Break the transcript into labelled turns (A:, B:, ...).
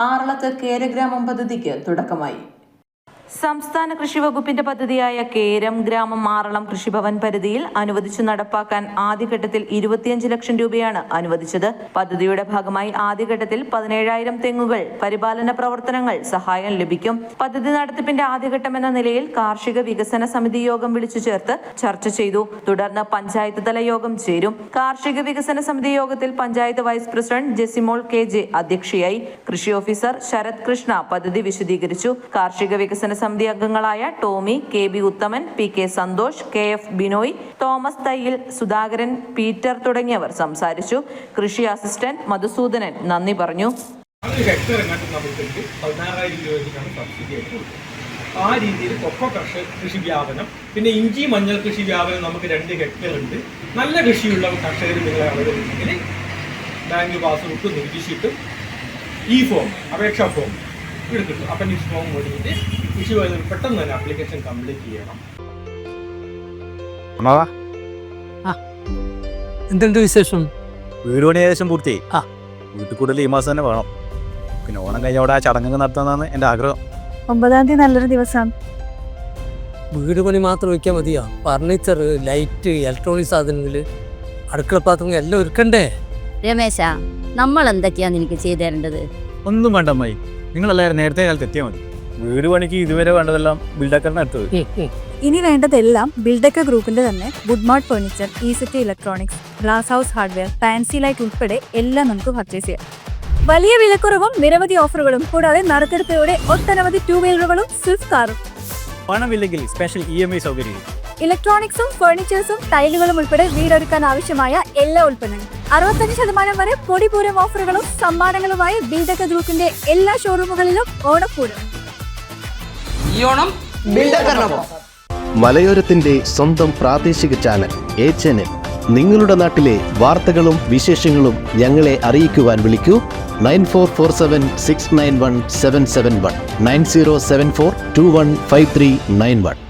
A: ആറളത്ത് കേരഗ്രാമം പദ്ധതിക്ക് തുടക്കമായി.
B: സംസ്ഥാന കൃഷി വകുപ്പിന്റെ പദ്ധതിയായ കേരം ഗ്രാമം മാറളം കൃഷിഭവൻ പരിധിയിൽ അനുവദിച്ചു നടപ്പാക്കാൻ ആദ്യഘട്ടത്തിൽ ഇരുപത്തിയഞ്ച് ലക്ഷം രൂപയാണ് അനുവദിച്ചത്. പദ്ധതിയുടെ ഭാഗമായി ആദ്യഘട്ടത്തിൽ പതിനേഴായിരം തെങ്ങുകൾ പരിപാലന പ്രവർത്തനങ്ങൾ സഹായം ലഭിക്കും. പദ്ധതി നടത്തിപ്പിന്റെ ആദ്യഘട്ടം എന്ന നിലയിൽ കാർഷിക വികസന സമിതി യോഗം വിളിച്ചു ചേർത്ത് ചർച്ച ചെയ്തു. തുടർന്ന് പഞ്ചായത്ത് തല യോഗം ചേരും. കാർഷിക വികസന സമിതി യോഗത്തിൽ panchayat vice president Jesimol K J അധ്യക്ഷയായി. കൃഷി ഓഫീസർ ശരത് കൃഷ്ണ പദ്ധതി വിശദീകരിച്ചു. കാർഷിക വികസന സമിതി അംഗങ്ങളായ Tomy K B Uthaman P K Santhosh K F Binoy Thomas Thayyil Sudhakaran Peter തുടങ്ങിയവർ സംസാരിച്ചു. കൃഷി അസിസ്റ്റന്റ് മധുസൂദനൻ നന്ദി പറഞ്ഞു.
C: ആ രീതിയിൽ കൊക്കോ കർഷക കൃഷി വ്യാപനം പിന്നെ ഇഞ്ചി മഞ്ഞൾ കൃഷി വ്യാപനം നമുക്ക് രണ്ട് ഹെക്ടർ ഉണ്ട്. നല്ല കൃഷിയുള്ള കർഷകർ നിങ്ങളെ അവരുണ്ടെങ്കിൽ ബാങ്ക് പാസ്ബുക്ക് നികുതിശീട്ടും ഈ ഫോം അപേക്ഷാ ഫോം ഇവിടെ കിട്ടും അപ്പൻഡിക്സ് ഫോം കൊടുത്തിട്ട് ഇഷ്യൂ വകുപ്പിൽ പെട്ടെന്ന് തന്നെ ആപ്ലിക്കേഷൻ കംപ്ലീറ്റ് ചെയ്യണം.
D: എന്തുണ്ട് വിശേഷം?
E: വീട് പണി ഏകദേശം പൂർത്തിയായി.
D: ആ.
E: വീട്ടിൽ കൂടുതൽ ഈ മാസം തന്നെ വേണം. പിന്നെ ഓണം കഴിഞ്ഞ അവിടെ ആ ചടങ്ങ് നടത്താന്നാണ് എന്റെ ആഗ്രഹം.
F: ഒമ്പതാം തീയതി നല്ലൊരു ദിവസമാണ്
D: വീട് പണി മാത്രം വയ്ക്കാൻ മതിയോ? ഫർണിച്ചർ ലൈറ്റ് ഇലക്ട്രോണിക് സാധനങ്ങൾ അടുക്കള പാത്രങ്ങൾ എല്ലാം ഒരുക്കണ്ടേ?
G: രമേശ നമ്മൾ എന്തൊക്കെയാണ് നിനക്ക് ചെയ്തു തരേണ്ടത്?
E: ഒന്നും വേണ്ട അമ്മായി. നിങ്ങളെല്ലാവരും നേരത്തെ കാലത്ത് എത്തിയാൽ മതി. വീട് പണിക്ക് ഇതുവരെ വേണ്ടതെല്ലാം ബിൽഡക്കറിന് എടുത്തത്
F: ഇനി വേണ്ടതെല്ലാം ബിൽഡക്ക ഗ്രൂപ്പിന്റെ തന്നെ Woodmart furniture ഈസിറ്റി electronics glass house hardware fancy light ഉൾപ്പെടെ എല്ലാം നമുക്ക് പർച്ചേസ് ചെയ്യാം. വലിയ വിലക്കുറവും നിരവധി ഓഫറുകളും കൂടാതെ നറുക്കെടുപ്പിലൂടെ ഒട്ടനവധി ടൂ വീലറുകളും സ്വിഫ്റ്റ് കാറും
E: പണമില്ലെങ്കിൽ സ്പെഷ്യൽ ഇ എം ഐ സൗകര്യം.
F: ഇലക്ട്രോണിക്സും ഫർണിച്ചേഴ്സും ടൈലുകളും ഉൾപ്പെടെ വീടൊരുക്കാൻ ആവശ്യമായ എല്ലാ ഉൽപ്പന്നങ്ങളും. അറുപത്തഞ്ച് ശതമാനം വരെ പൊടിപൂരം ഓഫറുകളും സമ്മാനങ്ങളുമായി ബിൽഡക്ക ഗ്രൂപ്പിന്റെ എല്ലാ ഷോറൂമുകളിലും ഓണപ്പൂരം
H: മലയോരത്തിന്റെ സ്വന്തം പ്രാദേശിക ചാനൽ എ ചാനൽ നിങ്ങളുടെ നാട്ടിലെ വാർത്തകളും വിശേഷങ്ങളും ഞങ്ങളെ അറിയിക്കുവാൻ വിളിക്കൂ. Nine four four seven six nine one seven seven one. Nine zero seven four two one five three nine one.